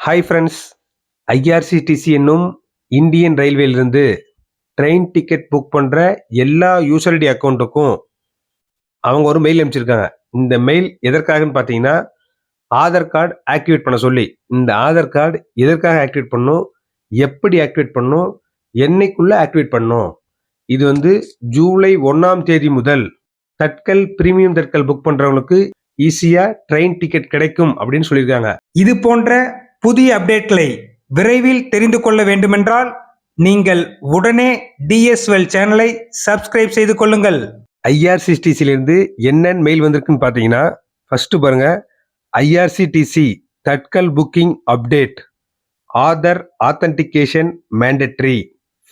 Hi friends IRCTC என்னும் Indian ரயில்வேலிருந்து train ticket book பண்ணுற எல்லா யூசர்டி அக்கௌண்ட்டுக்கும் அவங்க ஒரு மெயில் அனுப்பிச்சிருக்காங்க. இந்த மெயில் எதற்காகன்னு பார்த்தீங்கன்னா ஆதார் கார்டு ஆக்டிவேட் பண்ண சொல்லி இந்த ஆதார் கார்டு எதற்காக ஆக்டிவேட் பண்ணும் எப்படி ஆக்டிவேட் பண்ணும் என்னைக்குள்ளே ஆக்டிவேட் பண்ணும் இது வந்து ஜூலை ஒன்றாம் தேதி முதல் தட்கல் பிரீமியம் தட்கல் புக் பண்ணுறவங்களுக்கு ஈஸியாக ட்ரெயின் டிக்கெட் கிடைக்கும் அப்படின்னு சொல்லியிருக்காங்க. இது போன்ற புதிய அப்டேட்களை விரைவில் தெரிந்து கொள்ள வேண்டுமென்றால் நீங்கள் உடனே டிஎஸ்எல் சேனலை சப்ஸ்கிரைப் செய்து கொள்ளுங்கள். ஐஆர்சிடிசியிலிருந்து என்னென்ன மெயில் வந்திருக்குன்னு பார்த்தீங்கன்னா ஃபர்ஸ்ட் பாருங்க. IRCTC tatkal booking update Aadhaar authentication mandatory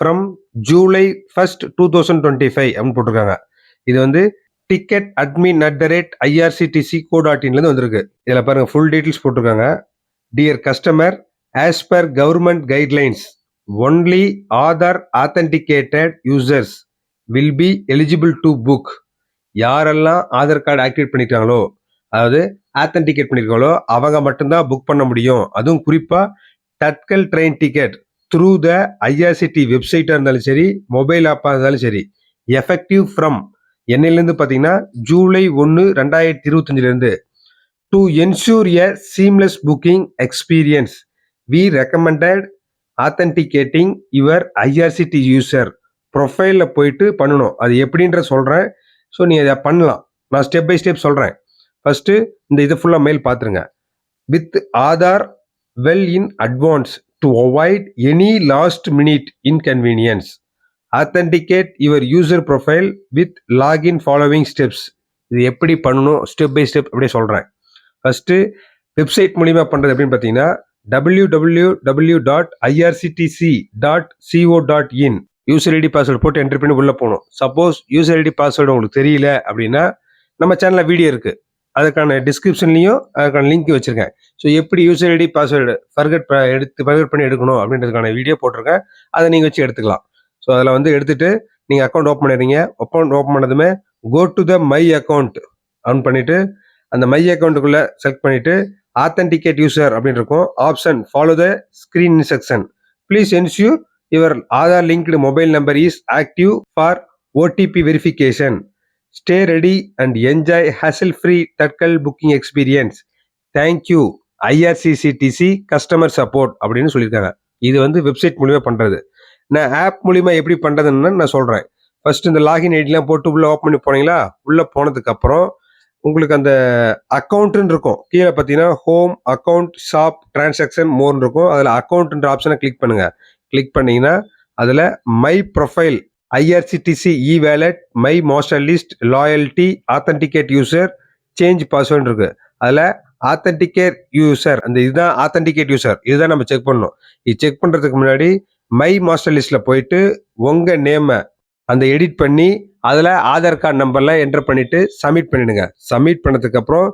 from July first two thousand twenty five அப்படின்னு போட்டிருக்காங்க. இது வந்து ticket admin at the rate IRCTC co dot இன்லேருந்து வந்திருக்கு. இதில் பாருங்கள் ஃபுல் டீட்டெயில்ஸ் போட்டிருக்காங்க. Dear customer as per government guidelines only Aadhaar authenticated users will be eligible to book யாரெல்லாம் Aadhaar card activate பண்ணிருக்காங்களோ அதாவது ஆத்தன்டிகேட் பண்ணியிருக்காங்களோ அவங்க மட்டும்தான் புக் பண்ண முடியும். அதுவும் குறிப்பாக tatkal train ticket through the IRCT வெப்சைட்டாக இருந்தாலும் சரி மொபைல் ஆப்பாக இருந்தாலும் சரி எஃபெக்டிவ் ஃப்ரம் என்னையிலேருந்து பார்த்தீங்கன்னா ஜூலை ஒன்று ரெண்டாயிரத்தி இருபத்தஞ்சிலேருந்து to ensure a seamless booking experience we recommended authenticating your IRCT user ப்ரொஃபைலில் போயிட்டு பண்ணணும். அது எப்படின்ற சொல்கிறேன் ஸோ நீ அதை பண்ணலாம். நான் ஸ்டெப் பை ஸ்டெப் சொல்கிறேன் ஃபஸ்ட்டு இந்த இது ஃபுல்லாக மெயில் பார்த்துருங்க. With Aadhaar well in advance to avoid any last minute inconvenience authenticate your user profile with login following steps இது எப்படி பண்ணணும்? ஸ்டெப் பை ஸ்டெப் அப்படியே சொல்கிறேன் ஃபஸ்ட்டு வெப்சைட் மூலிமா பண்ணுறது அப்படின்னு பார்த்தீங்கன்னா W W W dot IRCTC dot CO dot in user ID password போட்டு என்ட்ரி பண்ணி உள்ளே போகணும். சப்போஸ் யூசர் ஐடி பாஸ்வேர்டு உங்களுக்கு தெரியல அப்படின்னா நம்ம சேனலில் வீடியோ இருக்குது அதுக்கான டிஸ்கிரிப்ஷன்லையும் அதுக்கான லிங்க் வச்சுருக்கேன். ஸோ எப்படி யூசர் ஐடி பாஸ்வேர்டு ஃபர்கட் எடுத்து ஃபர்கட் பண்ணி எடுக்கணும் அப்படின்றதுக்கான வீடியோ போட்டிருக்கேன். அதை நீங்கள் வச்சு எடுத்துக்கலாம். ஸோ அதில் வந்து எடுத்துகிட்டு நீங்கள் அக்கௌண்ட் ஓப்பன் பண்ணிடுறீங்க. அக்கௌண்ட் ஓப்பன் பண்ணதுமே go to the my account on பண்ணிவிட்டு அந்த மை அக்கௌண்ட்டுக்குள்ளே செலக்ட் பண்ணிட்டு ஆத்தன்டிகேட் யூசர் அப்படின்னு இருக்கும். Option follow the screen instruction please ensure your Aadhaar linked mobile number is active for OTP verification stay ready and enjoy hassle free tatkal booking experience thank you IRCCTC customer support அப்படின்னு சொல்லியிருக்காங்க. இது வந்து website மூலிமா பண்ணுறது நான் app மூலிமா எப்படி பண்ணுறதுன்னு நான் சொல்கிறேன் ஃபர்ஸ்ட் இந்த லாகின் ஐடிலாம் போட்டு உள்ளே ஓப்பன் பண்ணி போனீங்களா? உள்ளே போனதுக்கப்புறம் உங்களுக்கு அந்த அக்கௌண்ட்டுன்னு இருக்கும். கீழே பார்த்தீங்கன்னா ஹோம் அக்கௌண்ட் ஷாப் டிரான்சாக்ஷன் மோர்னு இருக்கும். அதில் அக்கௌண்ட்ன்ற ஆப்ஷனை கிளிக் பண்ணுங்க. கிளிக் பண்ணீங்கன்னா அதில் my profile IRCTC E wallet my master list loyalty authenticate user change password இருக்கு. அதில் ஆத்தன்டிகேட் யூசர் அந்த இதுதான் ஆத்தன்டிகேட் யூசர் இதுதான் நம்ம செக் பண்ணணும். இது செக் பண்ணுறதுக்கு முன்னாடி மை மாஸ்டர் லிஸ்ட்டில் போயிட்டு உங்கள் நேமை அந்த எடிட் பண்ணி அதில் ஆதார் கார்டு நம்பர்லாம் என்டர் பண்ணிவிட்டு சப்மிட் பண்ணிவிடுங்க சப்மிட் பண்ணதுக்கப்புறம்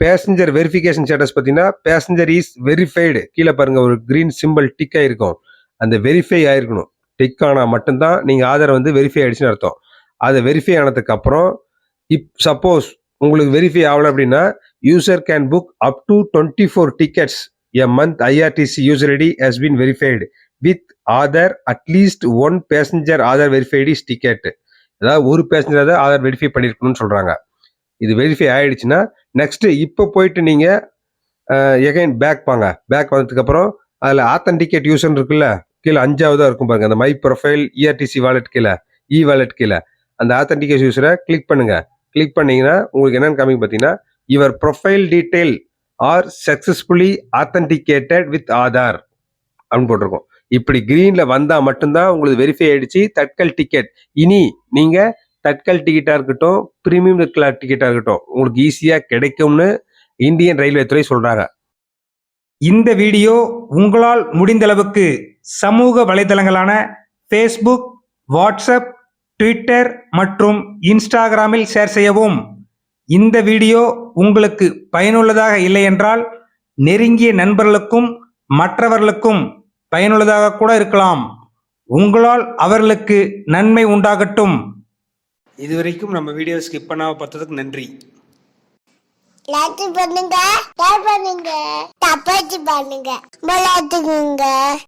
பேசஞ்சர் வெரிஃபிகேஷன் ஸ்டேட்டஸ் பார்த்தீங்கன்னா பேசஞ்சர் இஸ் வெரிஃபைடு கீழே பாருங்கள் ஒரு க்ரீன் சிம்பிள் டிக் ஆகிருக்கும் அந்த வெரிஃபை ஆகிருக்கணும் டிக் ஆனால் மட்டும்தான் நீங்கள் ஆதார் வந்து வெரிஃபை ஆகிடுச்சுன்னு அர்த்தம். அது வெரிஃபை ஆனதுக்கப்புறம் இப் சப்போஸ் உங்களுக்கு வெரிஃபை ஆகலை அப்படின்னா user can book up to twenty four tickets a month IRTC user ID has been verified with Aadhaar at least one passenger Aadhaar verified is அதாவது ஒரு பேசஞ்சராக தான் ஆதார் வெரிஃபை பண்ணியிருக்கணும்னு சொல்கிறாங்க இது வெரிஃபை ஆகிடுச்சுன்னா நெக்ஸ்ட்டு இப்போ போயிட்டு நீங்கள் எகைன் பேக் பாங்க பேக் வந்ததுக்கப்புறம் அதில் ஆத்தன்டிகேட் யூசர் இருக்குல்ல கீழே அஞ்சாவதாக இருக்கும் பாருங்க. அந்த மை ப்ரொஃபைல் இஆர்டிசி வாலெட் கீழே இ வாலெட் கீழே அந்த ஆத்தன்டிகேட் யூஸரை கிளிக் பண்ணுங்கள் கிளிக் பண்ணிங்கன்னா உங்களுக்கு என்னென்னு காமிங்க பார்த்தீங்கன்னா your profile detail are successfully authenticated with Aadhaar அப்படின்னு போட்டிருக்கோம். இப்படி கிரீன்ல வந்தா மட்டும்தான் உங்களுக்கு வெரிஃபை ஆயிடுச்சு. தட்கல் டிக்கெட் இனி நீங்க தட்கல் டிக்கெட்டா இருக்கட்டும் பிரீமியம் டிக்கெட்டா இருக்கட்டும் உங்களுக்கு ஈஸியா கிடைக்கும்னு இந்தியன் ரயில்வே துறை சொல்றாங்க. இந்த வீடியோ உங்களால் முடிந்தளவுக்கு சமூக வலைதளங்களான ஃபேஸ்புக் வாட்ஸ்அப் ட்விட்டர் மற்றும் இன்ஸ்டாகிராமில் ஷேர் செய்யவும். இந்த வீடியோ உங்களுக்கு பயனுள்ளதாக இல்லை என்றால் நெருங்கிய நண்பர்களுக்கும் மற்றவர்களுக்கும் பயனுள்ளதாக கூட இருக்கலாம். உங்களால் அவர்களுக்கு நன்மை உண்டாகட்டும். இதுவரைக்கும் நம்ம வீடியோ ஸ்கிப் பண்ணாம பார்த்ததுக்கு நன்றி. லைக் பண்ணுங்க ஷேர் பண்ணுங்க சப்பாத்தி பண்ணுங்க.